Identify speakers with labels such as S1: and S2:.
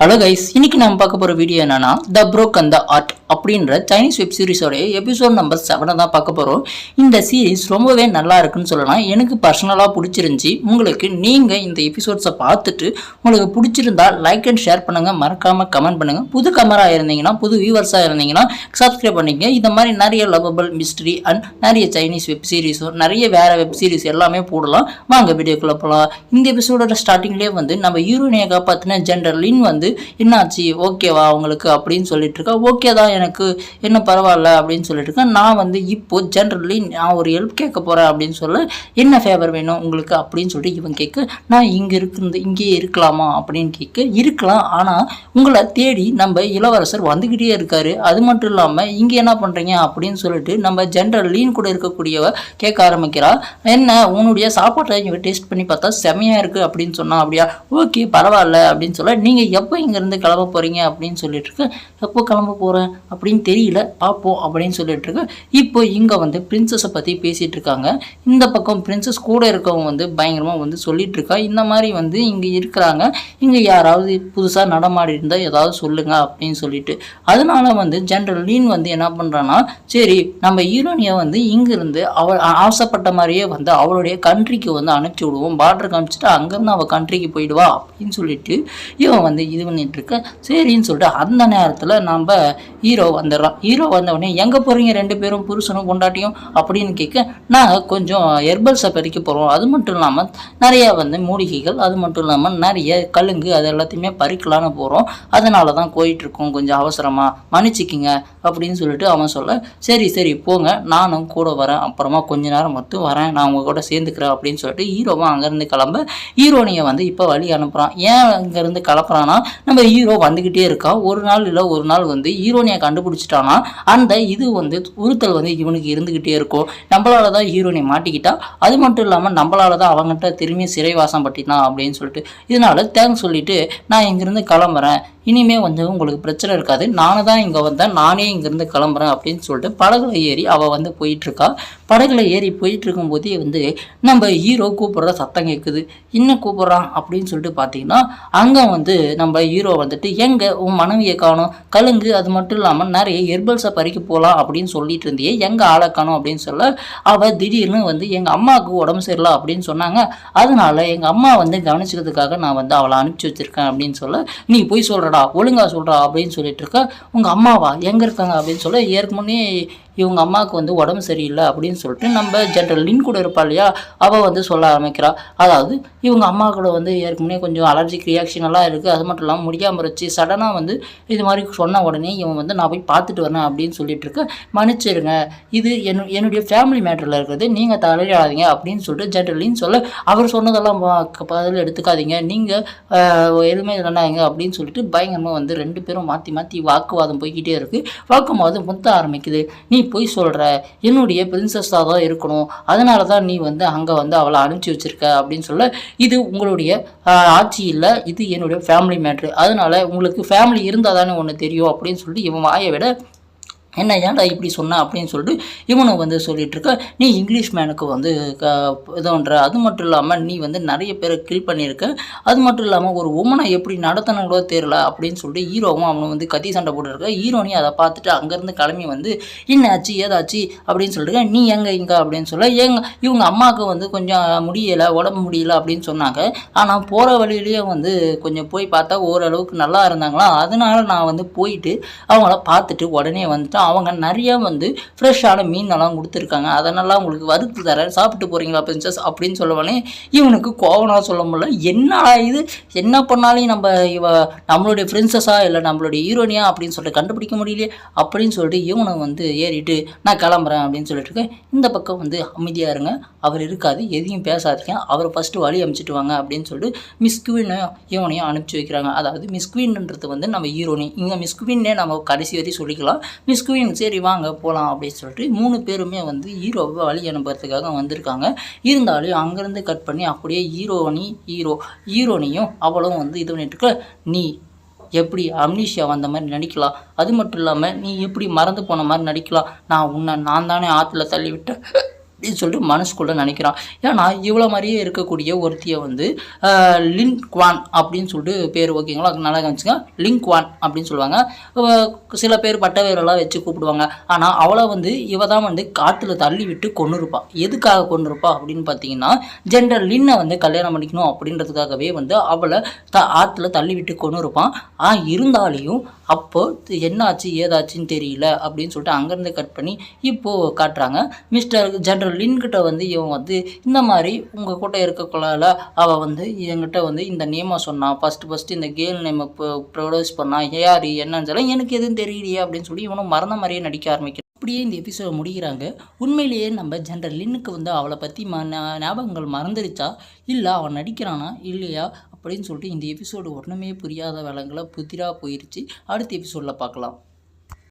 S1: Hello guys இன்னைக்கு நம்ம பார்க்க போகிற வீடியோ என்னன்னா த ப்ரோக் த ஆர்ட் அப்படின்ற சைனீஸ் வெப் சீரிஸோடைய எபிசோட் நம்பர் செவனை தான் பார்க்க போகிறோம் இந்த சீரிஸ் ரொம்பவே நல்லா இருக்குன்னு சொல்லலாம். எனக்கு பர்சனலாக பிடிச்சிருந்துச்சி. உங்களுக்கு நீங்கள் இந்த எபிசோட்ஸை பார்த்துட்டு உங்களுக்கு பிடிச்சிருந்தா லைக் அண்ட் ஷேர் பண்ணுங்கள் மறக்காமல் கமெண்ட் பண்ணுங்கள் புது கமராக இருந்தீங்கன்னா புது வியூவர்ஸாக இருந்தீங்கன்னா சப்ஸ்கிரைப் பண்ணிங்க இந்த மாதிரி நிறைய லவபிள் மிஸ்ட்ரி அண்ட் நிறைய சைனீஸ் வெப் சீரிஸும் நிறைய வேறு வெப் சீரிஸ் எல்லாமே போடலாம். வாங்க வீடியோக்குள்ளே போகலாம் இந்த எபிசோடோட ஸ்டார்டிங்லேயே வந்து நம்ம ஹீரோனியை காப்பாற்றின ஜென்ரலின் லின் வந்து என்னாச்சு? ஓகேவா உங்களுக்கு? அப்படின்னு சொல்லிட்டு இருக்கா. ஓகே தான் எனக்கு. என்ன பரவாயில்ல. அப்படின்னு சொல்லிட்டு இருக்கேன் நான் வந்து இப்போ ஜென்ரலி நான் ஒரு ஹெல்ப் கேட்க போகிறேன் அப்படின்னு சொல்ல என்ன ஃபேவர் வேணும் உங்களுக்கு? அப்படின்னு சொல்லிட்டு இவன் கேட்க நான் இங்கே இருக்கு இங்கேயே இருக்கலாமா? அப்படின்னு கேட்க இருக்கலாம். ஆனால் உங்களை தேடி நம்ம இளவரசர் வந்துக்கிட்டே இருக்காரு. அது மட்டும் இல்லாமல் இங்கே என்ன பண்ணுறீங்க அப்படின்னு சொல்லிட்டு நம்ம ஜென்ரல் லீன் கூட இருக்கக்கூடியவ கேட்க ஆரம்பிக்கிறா. என்ன? உன்னுடைய சாப்பாட்டை டேஸ்ட் பண்ணி பார்த்தா செமையாக இருக்குது அப்படின்னு சொன்னா அப்படியா? ஓகே பரவாயில்ல. அப்படின்னு சொல்ல நீங்கள் எப்போ இங்கேருந்து கிளம்ப போகிறீங்க அப்படின்னு சொல்லிட்டுருக்கு. எப்போ கிளம்ப போகிறேன் அப்படின்னு தெரியல. பார்ப்போம் அப்படின்னு சொல்லிட்டுருக்கு. இப்போ இங்கே வந்து பிரின்சஸை பற்றி பேசிகிட்டு இருக்காங்க இந்த பக்கம் பிரின்சஸ் கூட இருக்கவங்க வந்து பயங்கரமாக வந்து சொல்லிட்டு இருக்கா இந்த மாதிரி வந்து இங்கே இருக்கிறாங்க. இங்கே யாராவது புதுசாக நடமாடி இருந்தால் ஏதாவது சொல்லுங்கள் அப்படின்னு சொல்லிட்டு. அதனால வந்து ஜென்ரல் லீன் வந்து என்ன பண்ணுறான்னா சரி நம்ம ஹீரோனியை வந்து இங்கிருந்து அவள் ஆசைப்பட்ட மாதிரியே வந்து அவளுடைய கண்ட்ரிக்கு வந்து அனுப்பிச்சி விடுவோம். பார்டர் காமிச்சிட்டு அங்கேருந்து அவள் கண்ட்ரிக்கு போயிடுவா அப்படின்னு சொல்லிட்டு இவன் வந்து இது பண்ணிட்டு சரின்னு சொல்லிட்டு அந்த நேரத்தில் நம்ம ஹீரோ வந்துடுறான் ஹீரோ வந்தவொடனே எங்கே போகிறீங்க ரெண்டு பேரும் புருஷனும் கொண்டாட்டியும் அப்படின்னு கேட்க நாங்கள் கொஞ்சம் ஹெர்பல்ஸை பறிக்க போகிறோம் அது மட்டும் இல்லாமல் நிறையா வந்து மூலிகைகள் அது மட்டும் இல்லாமல் நிறைய கழுங்கு அது எல்லாத்தையுமே பறிக்கலான்னு போகிறோம் அதனால தான் போயிட்டுருக்கோம். கொஞ்சம் அவசரமாக மன்னிச்சிக்கிங்க. அப்படின்னு சொல்லிட்டு அவன் சொல்ல சரி சரி போங்க. நானும் கூட வரேன். அப்புறமா கொஞ்ச நேரம் மட்டும் வரேன். நான் உங்கள் கூட சேர்ந்துக்கிறேன். அப்படின்னு சொல்லிட்டு ஹீரோவும் அங்கேருந்து கிளம்ப ஹீரோனியை வந்து இப்போ வழி அனுப்புகிறான் ஏன் இங்கேருந்து கிளப்புறான்னா நம்ம ஹீரோ வந்துக்கிட்டே இருக்கா? ஒரு நாள் இல்லை ஒரு நாள் வந்து ஹீரோனியை கண்டுபிடிச்சிட்டானா? அந்த இது வந்து உறுத்தல் வந்து இவனுக்கு இருந்துக்கிட்டே இருக்கும். நம்மளால தான் ஹீரோனை மாட்டிக்கிட்டா? அது மட்டும் இல்லாமல் நம்மளால தான் அவங்ககிட்ட திரும்பி சிறைவாசம் பட்டினா அப்படின்னு சொல்லிட்டு. இதனால தேங்க்ஸ் சொல்லிட்டு நான் இங்கிருந்து கிளம்புறேன். இனிமே வந்து உங்களுக்கு பிரச்சனை இருக்காது. நானும் தான் இங்கே வந்தேன். நானே இங்கேருந்து கிளம்புறேன் அப்படின்னு சொல்லிட்டு படகுல ஏறி அவள் வந்து போயிட்டுருக்கா. படகுல ஏறி போயிட்டு இருக்கும்போதே வந்து நம்ம ஹீரோ கூப்பிட்ற சத்தம் கேட்குது இன்னும் கூப்பிட்றான் அப்படின்னு சொல்லிட்டு பார்த்தீங்கன்னா அங்கே வந்து நம்ம ஹீரோ வந்துட்டு எங்கே? உன் மனைவியை காணும். கழுங்கு. அது மட்டும் இல்லாமல் நிறைய ஹெர்பல்ஸை பறிக்க போகலாம் அப்படின்னு சொல்லிட்டு இருந்தியே எங்கே ஆளை காணும்? அப்படின்னு சொல்ல அவள் திடீர்னு வந்து எங்கள் அம்மாவுக்கு உடம்பு சரியில்லை அப்படின்னு சொன்னாங்க. அதனால எங்கள் அம்மா வந்து கவனிச்சுக்கிறதுக்காக நான் வந்து அவளை அனுப்பிச்சி வச்சிருக்கேன் அப்படின்னு சொல்ல நீ போய் சொல்கிறடா ஒழுங்காக சொல்கிறா அப்படின்னு சொல்லிட்டு இருக்க உங்கள் அம்மாவா? எங்கே இருக்காங்க அப்படின்னு சொல்ல ஏற்கனவே இவங்க அம்மாவுக்கு வந்து உடம்பு சரியில்லை அப்படின்னு சொல்லிட்டு நம்ம ஜென்ரல் லின் கூட இருப்பா இல்லையா? அவள் வந்து சொல்ல ஆரம்பிக்கிறா. அதாவது இவங்க அம்மா கூட வந்து ஏற்கனவே கொஞ்சம் அலர்ஜிக் ரியாக்ஷன் எல்லாம் இருக்குது அது மட்டும் இல்லாமல் முடியாமல் இருந்துச்சு. சடனாக வந்து இது மாதிரி சொன்ன உடனே இவன் வந்து நான் போய் பார்த்துட்டு வரேன் அப்படின்னு சொல்லிட்டு இருக்க மன்னிச்சிருங்க. இது என்னு என்னுடைய ஃபேமிலி மேட்டரில் இருக்கிறது நீங்கள் தலையிடாதீங்க அப்படின்னு சொல்லிட்டு ஜென்ரல் லின் சொல்ல அவர் சொன்னதெல்லாம் பா- பதில் எடுத்துக்காதீங்க. நீங்கள் எதுவுமே இல்லைனாங்க அப்படின்னு சொல்லிட்டு பயங்கரமாக வந்து ரெண்டு பேரும் மாற்றி மாற்றி வாக்குவாதம் போய்கிட்டே இருக்குது வாக்குவாதம் முத்த ஆரம்பிக்குது. நீ பொய் சொல்கிற என்னுடைய பிரின்சஸாக தான் இருக்கணும். அதனால தான் நீ வந்து அங்கே வந்து அவளை அனுப்பிச்சி வச்சிருக்க. அப்படின்னு சொல்ல இது உங்களுடைய ஆட்சி இல்லை. இது என்னுடைய ஃபேமிலி மேட்ரு அதனால உங்களுக்கு ஃபேமிலி இருந்தால் தானே ஒன்று தெரியும். அப்படின்னு சொல்லிட்டு இவன் வாயை விட என்ன ஏன்டா இப்படி சொன்ன அப்படின்னு சொல்லிட்டு இவனும் வந்து சொல்லிட்டு இருக்க நீ இங்கிலீஷ் மேனுக்கு வந்து க இதுன்ற அது மட்டும் இல்லாமல் நீ வந்து நிறைய பேரை கில் பண்ணியிருக்க. அது மட்டும் இல்லாமல் ஒரு உமனை எப்படி நடத்தணுங்களோ தெரியல அப்படின்னு சொல்லிட்டு ஹீரோவும் அவனும் வந்து கத்தி சண்டை போட்டுருக்க. ஹீரோனி அதை பார்த்துட்டு அங்கேருந்து கிளம்பி வந்து என்னாச்சு ஏதாச்சு? அப்படின்னு சொல்லிட்டு நீ எங்க இங்க? அப்படின்னு சொல்ல எங்க இவங்க அம்மாவுக்கு வந்து கொஞ்சம் முடியலை உடம்பு முடியல அப்படின்னு சொன்னாங்க. ஆனால் போகிற வழியிலேயே வந்து கொஞ்சம் போய் பார்த்தா ஓரளவுக்கு நல்லா இருந்தாங்களா அதனால நான் வந்து போயிட்டு அவங்கள பார்த்துட்டு உடனே வந்துட்டு அவங்க நிறைய வந்து ஃப்ரெஷ்ஷான மீனெல்லாம் கொடுத்துருக்காங்க. அதனால் உங்களுக்கு வறுத்து தரேன். சாப்பிட்டு போகிறீங்களா பிரின்சஸ் அப்படின்னு சொல்லவனே இவனுக்கு கோவனாக சொல்ல முடியல. என்னடா இது? என்ன பண்ணாலும் நம்ம இவ நம்மளுடைய பிரின்சஸா இல்லை நம்மளுடைய ஹீரோனியா அப்படின்னு சொல்லிட்டு கண்டுபிடிக்க முடியலையே. அப்படின்னு சொல்லிட்டு இவனை வந்து ஏறிட்டு நான் கிளம்புறேன் அப்படின்னு சொல்லிட்டு இருக்கேன். இந்த பக்கம் வந்து அமைதியாக இருங்க. அவர் இருக்காது. எதையும் பேசாதீங்க. அவரை ஃபஸ்ட்டு வழி அனுப்பிச்சிட்டு வாங்க அப்படின்னு சொல்லிட்டு மிஸ் குவினையும் இவனையும் அனுப்பிச்சி வைக்கிறாங்க. அதாவது மிஸ் குவின்ன்றது வந்து நம்ம ஹீரோனி இங்கே மிஸ் குவின்னே நம்ம கடைசி வரை சொல்லிக்கலாம். மிஸ் குவின் சரி வாங்க போகலாம் அப்படின்னு சொல்லிட்டு மூணு பேருமே வந்து ஹீரோவை வழி அனுப்புறதுக்காக வந்திருக்காங்க. இருந்தாலும் அங்கேருந்து கட் பண்ணி அப்படியே ஹீரோனி ஹீரோ ஹீரோனியும் அவளும் வந்து இது பண்ணிட்டு நீ எப்படி அம்னீஷியா வந்த மாதிரி நடிக்கலாம்? அது மட்டும் இல்லாமல் நீ எப்படி மறந்து போன மாதிரி நடிக்கலாம்? நான் உன்னை நான் தானே ஆற்றுல தள்ளி விட்டேன் அப்படின்னு சொல்லிட்டு மனசுக்குள்ளே நினைக்கிறான். ஏன்னா இவ்வளோ மாதிரியே இருக்கக்கூடிய ஒருத்தியை வந்து ஆஹ், லின் குவான் அப்படின்னு சொல்லிட்டு பேர் ஓகேங்களா நல்லா கவனிச்சுங்க. லின் குவான் அப்படின்னு சொல்லுவாங்க. சில பேர் பட்ட பேரெல்லாம் வச்சு கூப்பிடுவாங்க. ஆனால் அவளை வந்து இவ தான் வந்து காற்றுல தள்ளி விட்டு கொண்டு எதுக்காக கொண்டு இருப்பா அப்படின்னு பார்த்தீங்கன்னா ஜென்ரல் லின்னை வந்து கல்யாணம் பண்ணிக்கணும் அப்படின்றதுக்காகவே வந்து அவளை த ஆற்றுல தள்ளி விட்டு கொண்டு இருப்பான் ஆ இருந்தாலையும் அப்போ என்னாச்சு ஏதாச்சுன்னு தெரியல அப்படின்னு சொல்லிட்டு அங்கேருந்து கட் பண்ணி இப்போது காட்டுறாங்க. மிஸ்டர் ஜென்ரல் லின்கிட்ட வந்து இவன் வந்து இந்த மாதிரி உங்கள் கூட்ட இருக்கக்குள்ளால அவள் வந்து என்கிட்ட வந்து இந்த நேமை சொன்னான் ஃபஸ்ட்டு ஃபஸ்ட்டு இந்த கேர்ள் நேமை ப்ரொடியூஸ் பண்ணான் யார் என்னன்னு சொல்ல எனக்கு எதுவும் தெரியலையே அப்படின்னு சொல்லி இவனும் மறந்த மாதிரியே நடிக்க ஆரம்பிக்கிறான். அப்படியே இந்த எபிசோட முடிக்கிறாங்க உண்மையிலேயே நம்ம ஜென்ரல் லின்னுக்கு வந்து அவளை பற்றி ம ஞாபகங்கள் மறந்துடுச்சா இல்லை அவன் நடிக்கிறானா? இல்லையா? அப்படின்னு சொல்லிட்டு இந்த எபிசோடு ஒன்றுமே புரியாத வேலைங்களை புதிராக போயிடுச்சு அடுத்த எபிசோடில் பார்க்கலாம்.